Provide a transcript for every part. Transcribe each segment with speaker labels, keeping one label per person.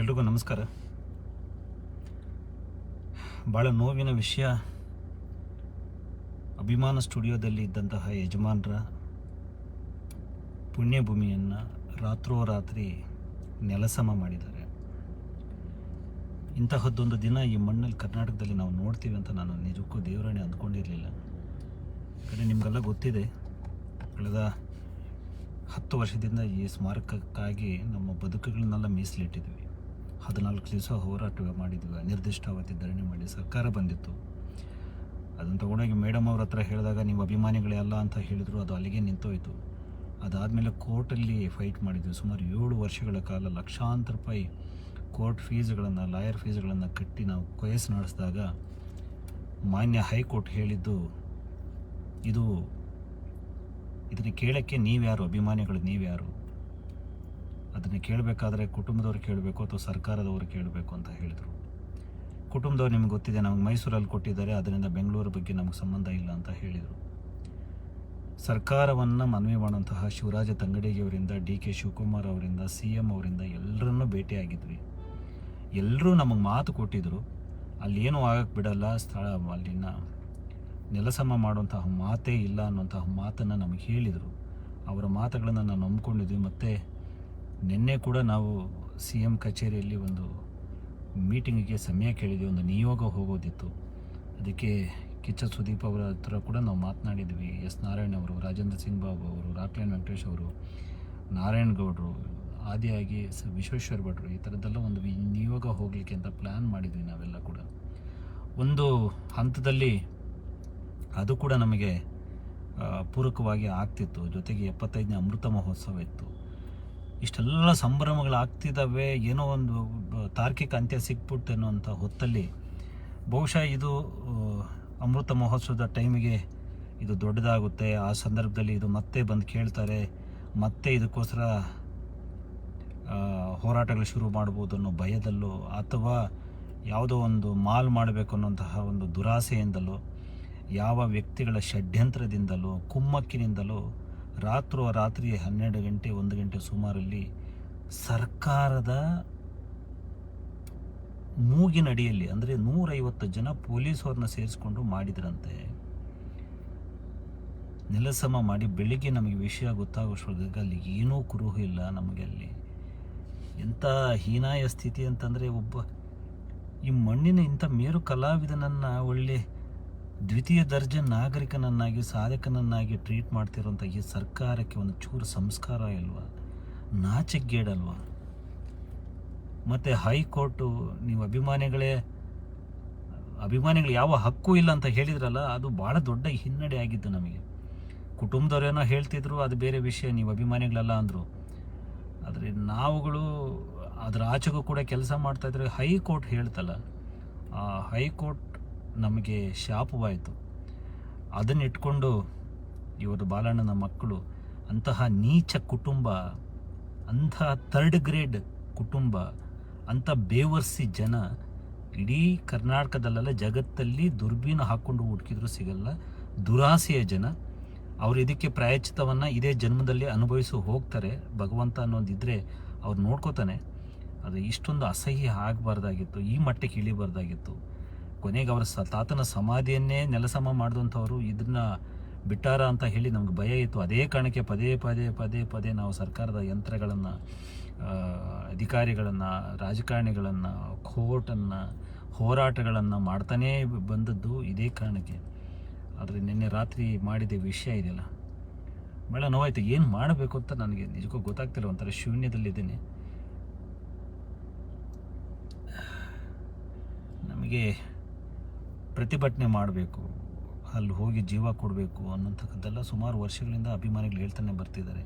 Speaker 1: ಎಲ್ರಿಗೂ ನಮಸ್ಕಾರ. ಭಾಳ ನೋವಿನ ವಿಷಯ. ಅಭಿಮಾನ ಸ್ಟುಡಿಯೋದಲ್ಲಿ ಇದ್ದಂತಹ ಯಜಮಾನರ ಪುಣ್ಯಭೂಮಿಯನ್ನು ರಾತ್ರೋರಾತ್ರಿ ನೆಲಸಮ ಮಾಡಿದ್ದಾರೆ. ಇಂತಹದ್ದೊಂದು ದಿನ ಈ ಮಣ್ಣಲ್ಲಿ ಕರ್ನಾಟಕದಲ್ಲಿ ನಾವು ನೋಡ್ತೀವಿ ಅಂತ ನಾನು ನಿಜಕ್ಕೂ ದೇವರಾಣಿ ಅಂದ್ಕೊಂಡಿರಲಿಲ್ಲ. ಕಡೆ ನಿಮಗೆಲ್ಲ ಗೊತ್ತಿದೆ, ಕಳೆದ ಹತ್ತು ವರ್ಷದಿಂದ ಈ ಸ್ಮಾರಕಕ್ಕಾಗಿ ನಮ್ಮ ಬದುಕುಗಳನ್ನೆಲ್ಲ ಮೀಸಲಿಟ್ಟಿದ್ವಿ. ಹದಿನಾಲ್ಕು ದಿವಸ ಹೋರಾಟ ಮಾಡಿದ್ವಿ ನಿರ್ದಿಷ್ಟ ಅವಧಿ ಧರಣಿ ಮಾಡಿ ಸರ್ಕಾರ ಬಂದಿತ್ತು. ಅದನ್ನು ತಗೊಂಡೋಗಿ ಮೇಡಮ್ ಅವ್ರ ಹತ್ರ ಹೇಳಿದಾಗ, ನೀವು ಅಭಿಮಾನಿಗಳೇ ಅಲ್ಲ ಅಂತ ಹೇಳಿದ್ರು, ಅದು ಅಲ್ಲಿಗೆ ನಿಂತೋಯ್ತು. ಅದಾದಮೇಲೆ ಕೋರ್ಟಲ್ಲಿ ಫೈಟ್ ಮಾಡಿದ್ವಿ. ಸುಮಾರು ಏಳು ವರ್ಷಗಳ ಕಾಲ ಲಕ್ಷಾಂತರ ರೂಪಾಯಿ ಕೋರ್ಟ್ ಫೀಸ್ಗಳನ್ನು, ಲಾಯರ್ ಫೀಸ್ಗಳನ್ನು ಕಟ್ಟಿ ನಾವು ಕೊಯಸ್ ನಡೆಸಿದಾಗ, ಮಾನ್ಯ ಹೈಕೋರ್ಟ್ ಹೇಳಿದ್ದು, ಇದು, ಇದನ್ನು ಕೇಳೋಕ್ಕೆ ನೀವ್ಯಾರು? ಅಭಿಮಾನಿಗಳು ನೀವ್ಯಾರು? ಅದನ್ನು ಕೇಳಬೇಕಾದ್ರೆ ಕುಟುಂಬದವ್ರು ಕೇಳಬೇಕು ಅಥವಾ ಸರ್ಕಾರದವರು ಕೇಳಬೇಕು ಅಂತ ಹೇಳಿದರು. ಕುಟುಂಬದವ್ರು ನಿಮ್ಗೆ ಗೊತ್ತಿದೆ, ನಮಗೆ ಮೈಸೂರಲ್ಲಿ ಕೊಟ್ಟಿದ್ದಾರೆ, ಅದರಿಂದ ಬೆಂಗಳೂರು ಬಗ್ಗೆ ನಮಗೆ ಸಂಬಂಧ ಇಲ್ಲ ಅಂತ ಹೇಳಿದರು. ಸರ್ಕಾರವನ್ನು ಮನವಿ ಮಾಡುವಂತಹ ಶಿವರಾಜ ತಂಗಡಿಗೆಯವರಿಂದ, ಡಿ ಕೆ ಶಿವಕುಮಾರ್ ಅವರಿಂದ, ಸಿ ಎಂ ಅವರಿಂದ ಎಲ್ಲರನ್ನೂ ಭೇಟಿಯಾಗಿದ್ವಿ. ಎಲ್ಲರೂ ನಮಗೆ ಮಾತು ಕೊಟ್ಟಿದ್ದರು ಅಲ್ಲೇನೂ ಆಗಕ್ಕೆ ಬಿಡಲ್ಲ, ಸ್ಥಳ ಅಲ್ಲಿನ ನೆಲಸಮ ಮಾಡುವಂತಹ ಮಾತೇ ಇಲ್ಲ ಅನ್ನುವಂತಹ ಮಾತನ್ನು ನಮಗೆ ಹೇಳಿದರು. ಅವರ ಮಾತುಗಳನ್ನು ನಾನು ನಂಬ್ಕೊಂಡಿದ್ವಿ, ಮತ್ತು ನಿನ್ನೆ ಕೂಡ ನಾವು ಸಿ ಎಂ ಕಚೇರಿಯಲ್ಲಿ ಒಂದು ಮೀಟಿಂಗಿಗೆ ಸಮಯ ಕೇಳಿದ್ವಿ, ಒಂದು ನಿಯೋಗ ಹೋಗೋದಿತ್ತು. ಅದಕ್ಕೆ ಕಿಚ್ಚ ಸುದೀಪ್ ಅವರ ಹತ್ರ ಕೂಡ ನಾವು ಮಾತನಾಡಿದ್ವಿ. ಎಸ್ ನಾರಾಯಣ್ ಅವರು, ರಾಜೇಂದ್ರ ಸಿಂಗ್ ಬಾಬು ಅವರು, ರಾಕ್ಲೈನ್ ವೆಂಕಟೇಶ್ ಅವರು, ನಾರಾಯಣ್ ಗೌಡರು, ಆದಿಯಾಗಿ ವಿಶ್ವೇಶ್ವರ ಭಟ್ರು, ಈ ಥರದ್ದೆಲ್ಲ ಒಂದು ನಿಯೋಗ ಹೋಗಲಿಕ್ಕೆ ಅಂತ ಪ್ಲ್ಯಾನ್ ಮಾಡಿದ್ವಿ ನಾವೆಲ್ಲ ಕೂಡ. ಒಂದು ಹಂತದಲ್ಲಿ ಅದು ಕೂಡ ನಮಗೆ ಪೂರಕವಾಗಿ ಆಗ್ತಿತ್ತು. ಜೊತೆಗೆ ಎಪ್ಪತ್ತೈದನೇ ಅಮೃತ ಮಹೋತ್ಸವ ಇತ್ತು. ಇಷ್ಟೆಲ್ಲ ಸಂಭ್ರಮಗಳಾಗ್ತಿದ್ದಾವೆ, ಏನೋ ಒಂದು ತಾರ್ಕಿಕ ಅಂತ್ಯ ಸಿಕ್ಬಿಟ್ಟು ಅನ್ನುವಂಥ ಹೊತ್ತಲ್ಲಿ ಬಹುಶಃ ಇದು ಅಮೃತ ಮಹೋತ್ಸವದ ಟೈಮಿಗೆ ಇದು ದೊಡ್ಡದಾಗುತ್ತೆ. ಆ ಸಂದರ್ಭದಲ್ಲಿ ಇದು ಮತ್ತೆ ಬಂದು ಕೇಳ್ತಾರೆ, ಮತ್ತೆ ಇದಕ್ಕೋಸ್ಕರ ಹೋರಾಟಗಳು ಶುರು ಮಾಡ್ಬೋದು ಅನ್ನೋ ಭಯದಲ್ಲೋ, ಅಥವಾ ಯಾವುದೋ ಒಂದು ಮಾಲ್ ಮಾಡಬೇಕು ಅನ್ನೋಂತಹ ಒಂದು ದುರಾಸೆಯಿಂದಲೋ, ಯಾವ ವ್ಯಕ್ತಿಗಳ ಷಡ್ಯಂತ್ರದಿಂದಲೋ, ಕುಮ್ಮಕ್ಕಿನಿಂದಲೋ ರಾತ್ರೋ ರಾತ್ರಿ ಹನ್ನೆರಡು ಗಂಟೆ, ಒಂದು ಗಂಟೆ ಸುಮಾರಲ್ಲಿ ಸರ್ಕಾರದ ಮೂಗಿನಡಿಯಲ್ಲಿ ಅಂದರೆ ನೂರೈವತ್ತು ಜನ ಪೊಲೀಸವ್ರನ್ನ ಸೇರಿಸ್ಕೊಂಡು ಮಾಡಿದ್ರಂತೆ. ನೆಲಸಮ ಮಾಡಿ ಬೆಳಿಗ್ಗೆ ನಮಗೆ ವಿಷಯ ಗೊತ್ತಾಗೋಷ್ಟೊಳಗೆ ಅಲ್ಲಿ ಏನೂ ಕುರುಹು ಇಲ್ಲ ನಮಗೆ ಅಲ್ಲಿ. ಎಂಥ ಹೀನಾಯ ಸ್ಥಿತಿ ಅಂತಂದರೆ ಒಬ್ಬ ಈ ಮಣ್ಣಿನ ಇಂಥ ಮೇರು ಕಲಾವಿದನನ್ನು ಒಳ್ಳೆ ದ್ವಿತೀಯ ದರ್ಜೆ ನಾಗರಿಕನನ್ನಾಗಿ, ಸಾಧಕನನ್ನಾಗಿ ಟ್ರೀಟ್ ಮಾಡ್ತಿರೋಂಥ ಈ ಸರ್ಕಾರಕ್ಕೆ ಒಂದು ಚೂರು ಸಂಸ್ಕಾರ ಇಲ್ವಾ? ನಾಚಿಗೇಡಲ್ವಾ ಮತ್ತು ಹೈಕೋರ್ಟು ನೀವು ಅಭಿಮಾನಿಗಳೇ, ಅಭಿಮಾನಿಗಳು ಯಾವ ಹಕ್ಕು ಇಲ್ಲ ಅಂತ ಹೇಳಿದ್ರಲ್ಲ, ಅದು ಭಾಳ ದೊಡ್ಡ ಹಿನ್ನಡೆ ಆಗಿದ್ದು ನಮಗೆ. ಕುಟುಂಬದವರೇನೋ ಹೇಳ್ತಿದ್ರು, ಅದು ಬೇರೆ ವಿಷಯ, ನೀವು ಅಭಿಮಾನಿಗಳಲ್ಲ ಅಂದರು. ಆದರೆ ನಾವುಗಳು ಅದರ ಆಚೆಗೂ ಕೂಡ ಕೆಲಸ ಮಾಡ್ತಾಯಿದ್ರೆ ಹೈಕೋರ್ಟ್ ಹೇಳ್ತಲ್ಲ, ಆ ಹೈಕೋರ್ಟ್ ನಮಗೆ ಶಾಪವಾಯಿತು. ಅದನ್ನಿಟ್ಕೊಂಡು ಇವರು ಬಾಲಣ್ಣನ ಮಕ್ಕಳು ಅಂತಹ ನೀಚ ಕುಟುಂಬ ಅಂತಹ ಥರ್ಡ್ ಗ್ರೇಡ್ ಕುಟುಂಬ, ಅಂಥ ಬೇವರ್ಸಿ ಜನ ಇಡೀ ಕರ್ನಾಟಕದಲ್ಲೆಲ್ಲ ಜಗತ್ತಲ್ಲಿ ದುರ್ಬೀನ ಹಾಕ್ಕೊಂಡು ಹುಡುಕಿದ್ರು ಸಿಗಲ್ಲ. ದುರಾಸೆಯ ಜನ. ಅವರು ಇದಕ್ಕೆ ಪ್ರಾಯಶ್ಚಿತವನ್ನು ಇದೇ ಜನ್ಮದಲ್ಲಿ ಅನುಭವಿಸಿ ಹೋಗ್ತಾರೆ. ಭಗವಂತ ಅನ್ನೋದಿದ್ದರೆ ಅವ್ರು ನೋಡ್ಕೋತಾನೆ. ಅದು ಇಷ್ಟೊಂದು ಅಸಹ್ಯ ಆಗಬಾರ್ದಾಗಿತ್ತು. ಈ ಮಟ್ಟಕ್ಕೆ ಇಳಿಬಾರ್ದಾಗಿತ್ತು. ಕೊನೆಗೆ ಅವರ ತಾತನ ಸಮಾಧಿಯನ್ನೇ ನೆಲಸಮ ಮಾಡಿದಂಥವ್ರು ಇದನ್ನ ಬಿಟ್ಟಾರ ಅಂತ ಹೇಳಿ ನಮ್ಗೆ ಭಯ ಇತ್ತು. ಅದೇ ಕಾರಣಕ್ಕೆ ಪದೇ ಪದೇ ಪದೇ ಪದೇ ನಾವು ಸರ್ಕಾರದ ಯಂತ್ರಗಳನ್ನು ಅಧಿಕಾರಿಗಳನ್ನು, ರಾಜಕಾರಣಿಗಳನ್ನು, ಕೋರ್ಟನ್ನು ಹೋರಾಟಗಳನ್ನು ಮಾಡ್ತಾನೇ ಬಂದದ್ದು ಇದೇ ಕಾರಣಕ್ಕೆ. ಆದರೆ ನಿನ್ನೆ ರಾತ್ರಿ ಮಾಡಿದ ವಿಷಯ ಇದೆಯಲ್ಲ. ಭಾಳ ನೋವಾಯ್ತು. ಏನು ಮಾಡಬೇಕು ಅಂತ ನನಗೆ ನಿಜಕ್ಕೂ ಗೊತ್ತಾಗ್ತಿಲ್ಲ. ಒಂಥರ ಶೂನ್ಯದಲ್ಲಿದ್ದೀನಿ. ನಮಗೆ ಪ್ರತಿಭಟನೆ ಮಾಡಬೇಕು, ಅಲ್ಲಿ ಹೋಗಿ ಜೀವ ಕೊಡಬೇಕು ಅನ್ನೋಂಥದ್ದೆಲ್ಲ ಸುಮಾರು ವರ್ಷಗಳಿಂದ ಅಭಿಮಾನಿಗಳು ಹೇಳ್ತಾನೆ ಬರ್ತಿದ್ದಾರೆ.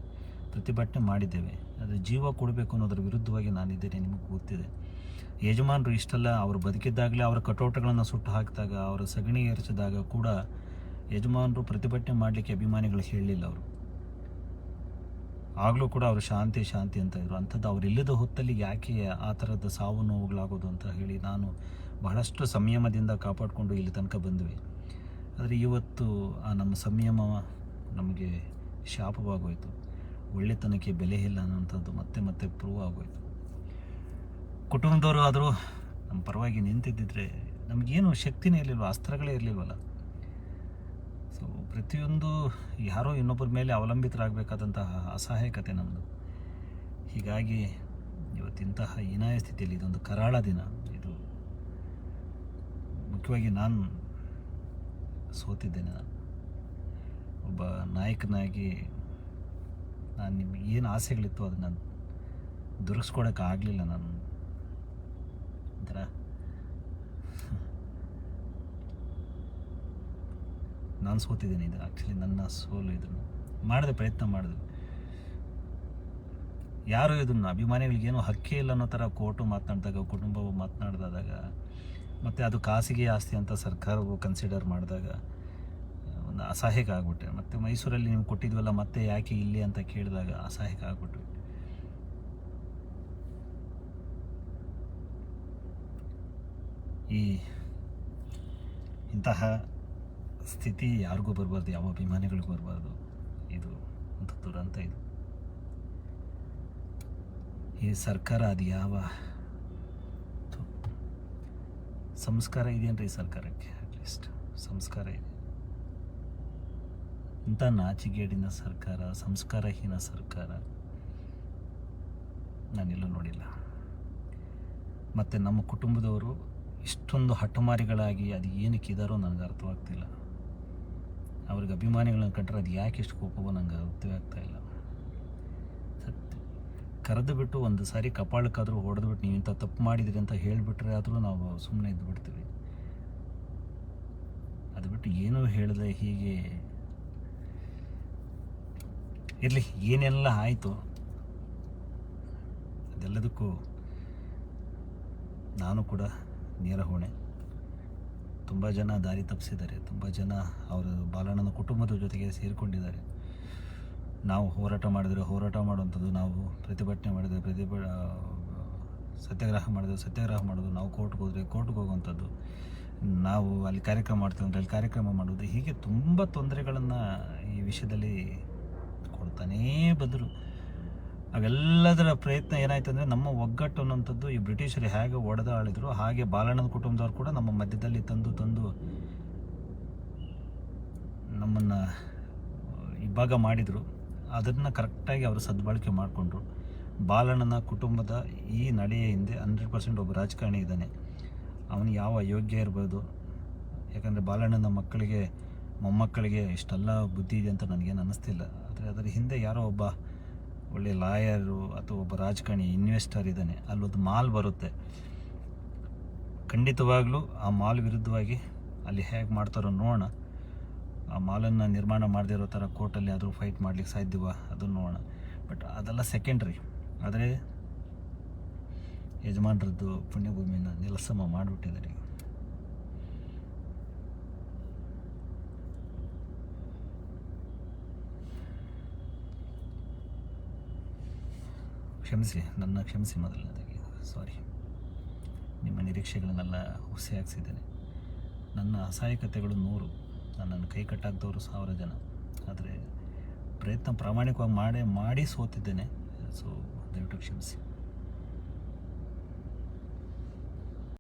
Speaker 1: ಪ್ರತಿಭಟನೆ ಮಾಡಿದ್ದೇವೆ, ಆದರೆ ಜೀವ ಕೊಡಬೇಕು ಅನ್ನೋದ್ರ ವಿರುದ್ಧವಾಗಿ ನಾನಿದ್ದೇನೆ ನಿಮಗೆ ಗೊತ್ತಿದೆ. ಯಜಮಾನರು ಇಷ್ಟೆಲ್ಲ, ಅವರು ಬದುಕಿದ್ದಾಗಲೇ ಅವರ ಕಟೋಟಗಳನ್ನು ಸುಟ್ಟು ಹಾಕಿದಾಗ, ಅವರ ಸಗಣಿ ಎರಚಿದಾಗ ಕೂಡ ಯಜಮಾನರು ಪ್ರತಿಭಟನೆ ಮಾಡಲಿಕ್ಕೆ ಅಭಿಮಾನಿಗಳು ಹೇಳಲಿಲ್ಲ ಅವರು. ಆಗಲೂ ಕೂಡ ಅವರು ಶಾಂತಿ ಶಾಂತಿ ಅಂತ ಇದ್ರು. ಅಂಥದ್ದು ಅವರಿಲ್ಲದ ಹೊತ್ತಲ್ಲಿ ಯಾಕೆ ಆ ಥರದ ಸಾವು ನೋವುಗಳಾಗೋದು ಅಂತ ಹೇಳಿ ನಾನು ಬಹಳಷ್ಟು ಸಂಯಮದಿಂದ ಕಾಪಾಡಿಕೊಂಡು ಇಲ್ಲಿ ತನಕ ಬಂದ್ವಿ. ಆದರೆ ಇವತ್ತು ಆ ನಮ್ಮ ಸಂಯಮ ನಮಗೆ ಶಾಪವಾಗೋಯಿತು. ಒಳ್ಳೆತನಕ್ಕೆ ಬೆಲೆ ಇಲ್ಲ ಅನ್ನೋಂಥದ್ದು ಮತ್ತೆ ಮತ್ತೆ ಪ್ರೂವ್ ಆಗೋಯಿತು. ಕುಟುಂಬದವರು ಆದರೂ ನಮ್ಮ ಪರವಾಗಿ ನಿಂತಿದ್ದಿದ್ರೆ ನಮಗೇನು ಶಕ್ತಿನೇ ಇರಲಿಲ್ವ, ಅಸ್ತ್ರಗಳೇ ಇರಲಿಲ್ವಲ್ಲ? ಸೊ ಪ್ರತಿಯೊಂದು ಯಾರೋ ಇನ್ನೊಬ್ಬರ ಮೇಲೆ ಅವಲಂಬಿತರಾಗಬೇಕಾದಂತಹ ಅಸಹಾಯಕತೆ ನಮ್ಮದು ಹೀಗಾಗಿ ಇವತ್ತಿಂತಹ ಹೀನಾಯ ಸ್ಥಿತಿಯಲ್ಲಿ ಇದೊಂದು ಕರಾಳ ದಿನ. ಮುಖ್ಯವಾಗಿ ನಾನು ಸೋತಿದ್ದೇನೆ ನಾನು. ಒಬ್ಬ ನಾಯಕನಾಗಿ ನಾನು ನಿಮ್ಗೆ ಏನು ಆಸೆಗಳಿತ್ತು ಅದನ್ನು ದುರ್ಗಿಸ್ಕೊಡೋಕೆ ಆಗಲಿಲ್ಲ ನಾನು. ಒಂಥರ. ನಾನು ಸೋತಿದ್ದೇನೆ ಇದು ಆ್ಯಕ್ಚುಲಿ ನನ್ನ ಸೋಲು ಇದನ್ನು ಮಾಡಿದೆ ಪ್ರಯತ್ನ ಮಾಡಿದೆ. ಯಾರು ಇದನ್ನು ಅಭಿಮಾನಿಗಳಿಗೇನು ಹಕ್ಕೇ ಇಲ್ಲ ಅನ್ನೋ ಥರ ಕೋರ್ಟು ಮಾತನಾಡಿದಾಗ, ಕುಟುಂಬವು ಮಾತನಾಡಿದಾಗ ಮತ್ತು ಅದು ಖಾಸಗಿ ಆಸ್ತಿ ಅಂತ ಸರ್ಕಾರವು ಕನ್ಸಿಡರ್ ಮಾಡಿದಾಗ, ಒಂದು ಅಸಹಾಯಕ ಆಗ್ಬಿಟ್ಟೆ. ಮತ್ತು ಮೈಸೂರಲ್ಲಿ ನೀವು ಕೊಟ್ಟಿದ್ವಲ್ಲ, ಮತ್ತೆ ಯಾಕೆ ಇಲ್ಲಿ ಅಂತ ಕೇಳಿದಾಗ ಅಸಹಾಯಕ ಆಗ್ಬಿಟ್ವಿ. ಈ ಇಂತಹ ಸ್ಥಿತಿ ಯಾರಿಗೂ ಬರಬಾರ್ದು, ಯಾವ ಅಭಿಮಾನಿಗಳಿಗೂ ಬರಬಾರ್ದು. ಇದು ಒಂದು ದುರಂತ ಇದು. ಈ ಸರ್ಕಾರ ಅದು ಯಾವ. ಸಂಸ್ಕಾರ ಇದೆಯೇನು ರೀ ಸರ್ಕಾರಕ್ಕೆ ಅಟ್ಲೀಸ್ಟ್ ಸಂಸ್ಕಾರ ಇದೆ. ಇಂಥ ನಾಚಿಗೇಡಿನ ಸರ್ಕಾರ, ಸಂಸ್ಕಾರಹೀನ ಸರ್ಕಾರ ನಾನೆಲ್ಲೂ ನೋಡಿಲ್ಲ. ಮತ್ತು ನಮ್ಮ ಕುಟುಂಬದವರು ಇಷ್ಟೊಂದು ಹಠಮಾರಿಗಳಾಗಿ ಅದು ಏನಕ್ಕೆ ಇದಾರೋ ನನಗೆ ಅರ್ಥವಾಗ್ತಿಲ್ಲ. ಅವ್ರಿಗೆ ಅಭಿಮಾನಿಗಳನ್ನ ಕಂಡ್ರೆ ಅದು ಯಾಕೆ ಇಷ್ಟು ಕೋಪವೋ ನನಗೆ ಅರ್ಥವೇ ಆಗ್ತಾಯಿಲ್ಲ ಕರೆದು ಬಿಟ್ಟು ಒಂದು ಸಾರಿ ಕಪಾಳಕ್ಕಾದರೂ ಹೊಡೆದ್ಬಿಟ್ಟು ನೀವು ಇಂಥ ತಪ್ಪು ಮಾಡಿದಿರಿ ಅಂತ ಹೇಳಿಬಿಟ್ರೆ ಆದರೂ ನಾವು ಸುಮ್ಮನೆ ಇದ್ದುಬಿಡ್ತೀವಿ ಅದು ಬಿಟ್ಟು ಏನೂ ಹೇಳಿದೆ ಹೀಗೆ ಇರಲಿ, ಏನೆಲ್ಲ ಆಯಿತು ಅದೆಲ್ಲದಕ್ಕೂ ನಾನು ಕೂಡ ನೇರ ಹೊಣೆ. ತುಂಬ ಜನ ದಾರಿ ತಪ್ಪಿಸಿದ್ದಾರೆ, ತುಂಬ ಜನ ಅವರ ಬಾಲಣ್ಣನ ಕುಟುಂಬದ ಜೊತೆಗೆ ಸೇರಿಕೊಂಡಿದ್ದಾರೆ. ನಾವು ಹೋರಾಟ ಮಾಡಿದರೆ ಹೋರಾಟ ಮಾಡುವಂಥದ್ದು ನಾವು ಪ್ರತಿಭಟನೆ ಮಾಡಿದರೆ ಪ್ರತಿಭ ಸತ್ಯಾಗ್ರಹ ಮಾಡಿದ್ರೆ ಸತ್ಯಾಗ್ರಹ ಮಾಡೋದು, ನಾವು ಕೋರ್ಟ್ಗೆ ಹೋದರೆ ಕೋರ್ಟ್ಗೆ ಹೋಗುವಂಥದ್ದು. ನಾವು ಅಲ್ಲಿ ಕಾರ್ಯಕ್ರಮ ಮಾಡ್ತೀವಿ ಅಂದರೆ ಅಲ್ಲಿ ಕಾರ್ಯಕ್ರಮ ಮಾಡೋದು ಹೀಗೆ ತುಂಬ ತೊಂದರೆಗಳನ್ನು ಈ ವಿಷಯದಲ್ಲಿ ಕೊಡ್ತಾನೇ ಬಂದರು. ಅವೆಲ್ಲದರ ಪ್ರಯತ್ನ ಏನಾಯ್ತು ಅಂದರೆ ನಮ್ಮ ಒಗ್ಗಟ್ಟು ಅನ್ನೋಂಥದ್ದು ಈ ಬ್ರಿಟಿಷರು ಹೇಗೆ ಒಡೆದಾಳಿದ್ರು, ಹಾಗೆ ಬಾಲಣ್ಣನ ಕುಟುಂಬದವ್ರು ಕೂಡ ನಮ್ಮ ಮಧ್ಯದಲ್ಲಿ ತಂದು ತಂದು ನಮ್ಮನ್ನು ಇಬ್ಬಾಗ ಮಾಡಿದರು. ಅದನ್ನು ಕರೆಕ್ಟಾಗಿ ಅವರು ಸದ್ಬಳಕೆ ಮಾಡಿಕೊಂಡ್ರು. ಬಾಲಣ್ಣನ ಕುಟುಂಬದ ಈ ನಡೆಯ ಹಿಂದೆ ಹಂಡ್ರೆಡ್ ಪರ್ಸೆಂಟ್ ಒಬ್ಬ ರಾಜಕಾರಣಿ ಇದ್ದಾನೆ. ಅವನು ಯಾವ ಅಯೋಗ್ಯ ಇರ್ಬೋದು? ಯಾಕಂದರೆ ಬಾಲಣ್ಣನ ಮಕ್ಕಳಿಗೆ, ಮೊಮ್ಮಕ್ಕಳಿಗೆ ಇಷ್ಟೆಲ್ಲ ಬುದ್ಧಿ ಇದೆ ಅಂತ ನನಗೇನು ಅನ್ನಿಸ್ತಿಲ್ಲ ಆದರೆ ಅದರ ಹಿಂದೆ ಯಾರೋ ಒಬ್ಬ ಒಳ್ಳೆ ಲಾಯರು ಅಥವಾ ಒಬ್ಬ ರಾಜಕಾರಣಿ, ಇನ್ವೆಸ್ಟರ್ ಇದ್ದಾನೆ. ಅಲ್ಲೊಂದು ಮಾಲ್ ಬರುತ್ತೆ. ಖಂಡಿತವಾಗಲೂ ಆ ಮಾಲ್ ವಿರುದ್ಧವಾಗಿ ಅಲ್ಲಿ ಹೇಗೆ ಮಾಡ್ತಾರೋ ನೋಡೋಣ. ಆ ಮಾಲನ್ನು ನಿರ್ಮಾಣ ಮಾಡದಿರೋ ಥರ ಕೋರ್ಟಲ್ಲಿ ಆದರೂ ಫೈಟ್ ಮಾಡಲಿಕ್ಕೆ ಸಾಧ್ಯವ? ಅದನ್ನು ನೋಡೋಣ. ಬಟ್ ಅದೆಲ್ಲ ಸೆಕೆಂಡ್ರಿ ಆದರೆ ಯಜಮಾನರದ್ದು ಪುಣ್ಯಭೂಮಿನ ನಿಲಸಮ ಮಾಡಿಬಿಟ್ಟಿದ್ದಾರೆ. ಕ್ಷಮಿಸಿ ನನ್ನ ಕ್ಷಮಿಸಿ ಮೊದಲನೇದಾಗಿ. ಸಾರಿ ನಿಮ್ಮ ನಿರೀಕ್ಷೆಗಳನ್ನೆಲ್ಲ ಹುಸಿ ಹಾಕ್ಸಿದ್ದೇನೆ. ನನ್ನ ಅಸಹಾಯಕತೆಗಳು ನೂರು. ನನ್ನನ್ನು ಕೈ ಕಟ್ಟಾಗ್ದವರು ಸಾವಿರ ಜನ. ಆದರೆ ಪ್ರಯತ್ನ ಪ್ರಾಮಾಣಿಕವಾಗಿ ಮಾಡೇ ಮಾಡಿ ಸೋತಿದ್ದೇನೆ ಸೊ ದಯವಿಟ್ಟು ಕ್ಷಮಿಸಿ.